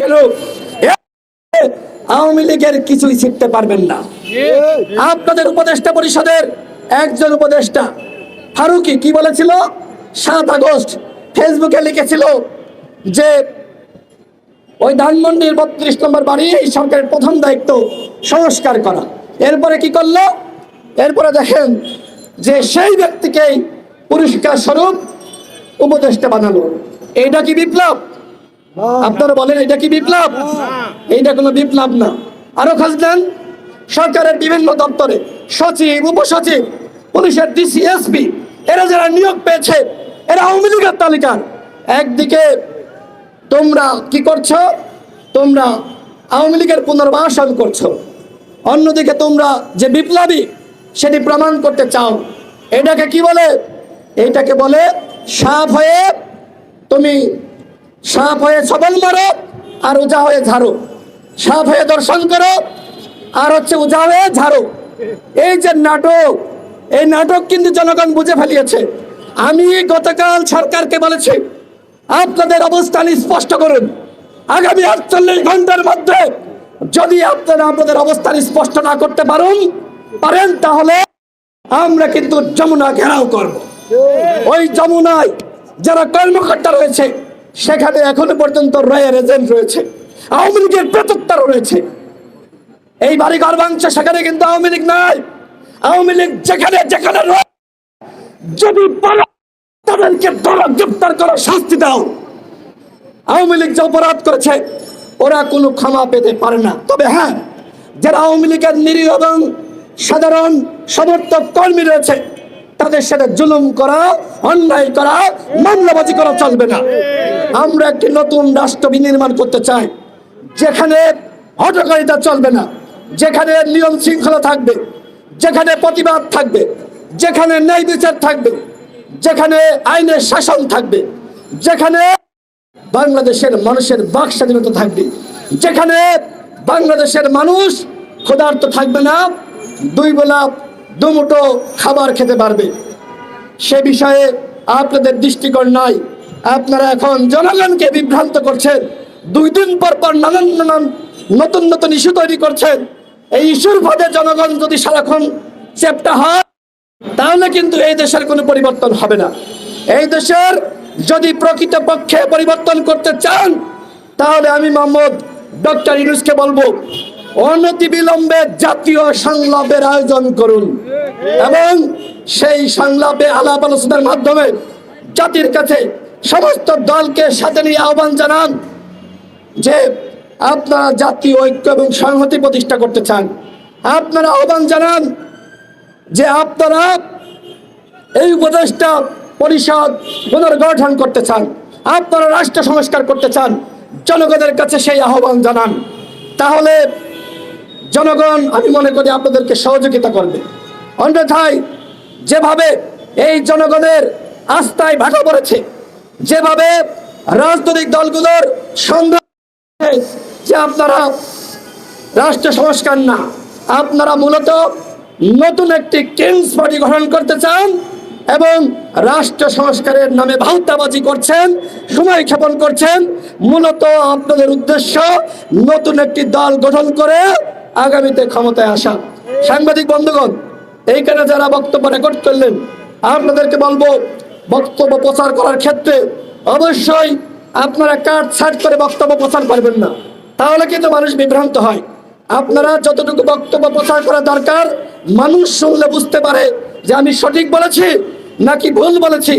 কেন আওয়ামী লীগের কিছুই শিখতে পারবেন না। আপনাদের উপদেষ্টা পরিষদের একজন উপদেষ্টা, ফারুকি কি বলেছিল? সাত আগস্ট ফেসবুকে লিখেছিল যে, ওই ধানমন্ডির বত্রিশ নম্বর বাড়ি, এই সরকারের প্রথম দায়িত্ব সংস্কার করা। এরপরে কি করল? এরপরে দেখেন যে সেই ব্যক্তিকেই পুরস্কার স্বরূপ উপদেষ্টা বানালো। এইটা কি বিপ্লব? আপনারা বলেন এটা কি বিপ্লব? এইটা কোনো বিপ্লব না। আরও খুঁজলেন সরকারের বিভিন্ন দপ্তরে সচিব উপসচিব পুলিশের ডিসি এসপি এরা যারা নিয়োগ পেয়েছে এরা আওয়ামী লীগের তালিকার। একদিকে তোমরা কি করছ? তোমরা আওয়ামী লীগের পুনর্বাসন করছ। অন্যদিকে তোমরা যে বিপ্লবী সেটি প্রমাণ করতে চাও। এটাকে কি বলে? এটাকে বলে সাপ হয়ে তুমি সাপ হয়ে সবল মারো আর উজা হয়ে ঝাড়ো। সাপ হয়ে দর্শন করো আর হচ্ছে উজা হয়ে ঝাড়ো। এই যে নাটক এই নাটক কিন্তু জনগণ বুঝে ফেলিয়েছে। আমি গতকাল সরকারকে বলেছি আপনাদের অবস্থান স্পষ্ট করুন। আগামী আটচল্লিশ ঘণ্টার মধ্যে যদি আপনারা আপনাদের অবস্থান স্পষ্ট না করতে পারেন পারেন তাহলে আমরা কিন্তু যমুনা ঘেরাও করব। ওই যমুনায় যারা কর্মকর্তা রয়েছে সেখানে এখনও পর্যন্ত রয়ের এজেন্ট রয়েছে, আওয়ামী লীগের প্রেতত্তারও রয়েছে। এই বাড়ি ঘর ভাঙছে, সেখানে কিন্তু আওয়ামী লীগ নাই। আওয়ামী লীগ যেখানে যেখানে যদি পালা তাদেরকে ধরো গ্রেপ্তার করো শাস্তি দাও। আওয়ামী লীগ যে অপরাধ করেছে, ওরা কোনো ক্ষমা পেতে পারে না। তবে হ্যাঁ যারা আওয়ামী লীগের নিরীহ এবং সাধারণ সমর্থক কর্মী রয়েছে, তাদের সাথে জুলুম করা, অন্যায় করা, মামলাবাজি করা চলবে না। আমরা একটি নতুন রাষ্ট্র বিনির্মাণ করতে চাই, যেখানে হটকারিতা চলবে না, যেখানে নিয়ম শৃঙ্খলা থাকবে, যেখানে প্রতিবাদ থাকবে, যেখানে ন্যায় বিচার থাকবে, যেখানে আইনের শাসন থাকবে, যেখানে বাংলাদেশের মানুষের বাক স্বাধীনতা থাকবে, যেখানে বাংলাদেশের মানুষ ক্ষুধার্ত থাকবে না, দুই বেলা দুমুটো খাবার খেতে পারবে। সে বিষয়ে আপনাদের দৃষ্টিকোণ নাই। আপনারা এখন জনগণকে বিভ্রান্ত করছেন। দুই দিন পর পর নানান নানান নতুন নতুন ইস্যু তৈরি করছেন। এই ইস্যুর ফাঁদে জনগণ যদি সারাক্ষণ চেপটা হয়, তাহলে কিন্তু এই দেশের কোনো পরিবর্তন হবে না। এই দেশের যদি প্রকৃত পক্ষে পরিবর্তন করতে চান, তাহলে আমি মোহাম্মদ ডক্টর ইনুসকে বলব অনতি বিলম্বে জাতীয় সংলাপের আয়োজন করুন। এবং সেই সংলাপে আলাপ আলোচনার মাধ্যমে জাতির কাছে সমস্ত দলকে সাথে নিয়ে আহ্বান জানান যে আপনারা জাতীয় ঐক্য এবং সংহতি প্রতিষ্ঠা করতে চান। আপনারা আহ্বান জানান যে আপনারা এই উপদেষ্টা পরিষদ পুনর্গঠন করতে চান, আপনারা রাষ্ট্র সংস্কার করতে চান, জনগণের কাছে সেই আহ্বান জানান। তাহলে জনগণ, আমি মনে করি আপনাদেরকে সহযোগিতা করবে। অন্যথায় যেভাবে এই জনগণের আস্থায় ভাটা পড়েছে যেভাবে রাজনৈতিক দলগুলোর সংগ্রাম যে আপনারা রাষ্ট্র সংস্কার না, আপনারা মূলত নতুন একটি কিংস পার্টি গঠন করতে চান এবং রাষ্ট্র সংস্কারের নামে ভাউতাবাজি করছেন, সময় ক্ষেপণ করছেন। মূলত আপনাদের উদ্দেশ্য নতুন একটি দল গঠন করে আগামীতে ক্ষমতায় আসা। সাংবাদিক বন্ধুগণ, এইখানে যারা বক্তব্য রেকর্ড করলেন, আপনাদেরকে বলব বক্তব্য প্রচার করার ক্ষেত্রে অবশ্যই আপনারা কার্ড ছাট করে বক্তব্য প্রচার করবেন না। তাহলে কিন্তু মানুষ বিভ্রান্ত হয়। আপনারা যতটুকু বক্তব্য প্রচার করা দরকার, মানুষ শুনলে বুঝতে পারে যে আমি সঠিক বলেছি নাকি ভুল বলেছি।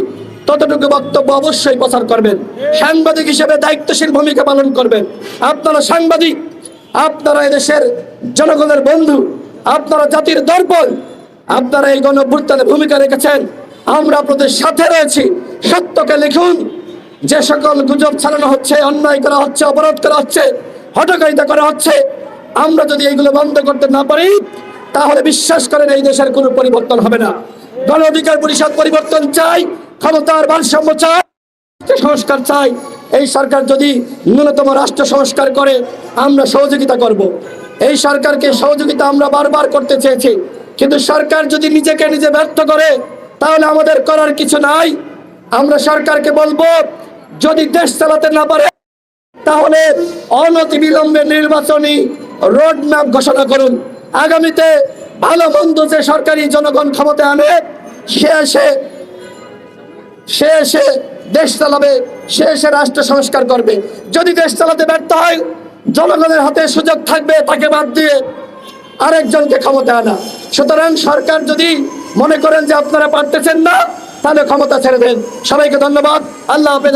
ততটুকু বক্তব্য অবশ্যই প্রচার করবেন। সাংবাদিক হিসেবে দায়িত্বশীল ভূমিকা পালন করবেন। আপনারা সাংবাদিক, আপনারা এদেশের জনগণের বন্ধু, আপনারা জাতির দর্পণ, আপনারা এই গণভ্যুত্থানে ভূমিকা রেখেছেন। আমরা আপনাদের সাথে রয়েছি। সত্যকে লিখুন, যে সকল গুজব ছাড়ানো হচ্ছে, অন্যায় করা হচ্ছে অবরোধ করা হচ্ছে হটকারিতা করা হচ্ছে, আমরা যদি এইগুলো বন্ধ করতে না পারি, তাহলে বিশ্বাস করেন এই দেশের কোনো পরিবর্তন হবে না। গণ অধিকার পরিষদ পরিবর্তন চাই, ক্ষমতার ভারসাম্য চাই সংস্কার চাই। এই সরকার যদি ন্যূনতম রাষ্ট্র সংস্কার করে, আমরা সহযোগিতা করব। এই সরকারকে সহযোগিতা আমরা বারবার করতে চেয়েছি। কিন্তু সরকার যদি নিজেকে নিজে ব্যর্থ করে তাহলে আমাদের করার কিছু নাই। আমরা সরকারকে বলব, যদি দেশ চালাতে না পারে, তাহলে অনতি বিলম্বে নির্বাচনী রোড ম্যাপ ঘোষণা করুন। আগামীতে ভালো মন্দ যে সরকারি জনগণ ক্ষমতা আনে, সে এসে সে এসে দেশ চালাবে, সে এসে রাষ্ট্র সংস্কার করবে। যদি দেশ চালাতে ব্যর্থ হয়, জনগণের হাতে সুযোগ থাকবে, তাকে বাদ দিয়ে আরেকজনকে ক্ষমতা আনা। সুতরাং সরকার যদি মনে করেন যে আপনারা পারতেছেন না তাহলে ক্ষমতা ছেড়ে দেন। সবাইকে ধন্যবাদ। আল্লাহ হাফেজ